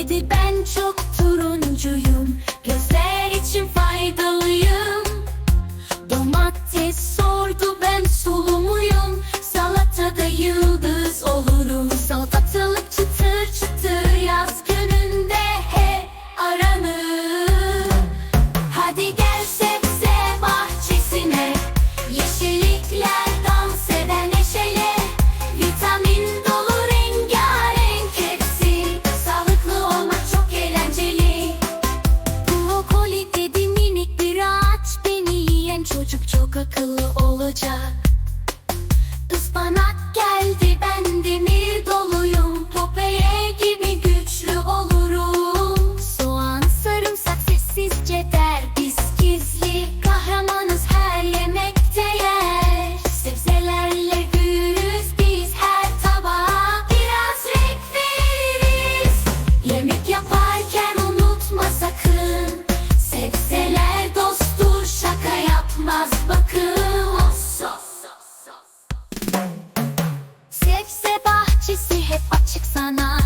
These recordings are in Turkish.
dedi ben çok turuncuyum. Gözler için faydalıyım. Domates sordu ben sulu muyum Salatada yıldız olurum. Salatalık çıtır çıtır yaz gününde he aranır. Hadi gel çok akıllı olacak. Bahçesi hep açık sana.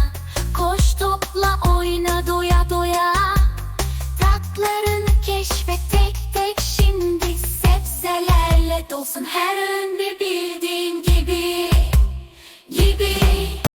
Koş topla oyna doya doya. Tatlarını keşfet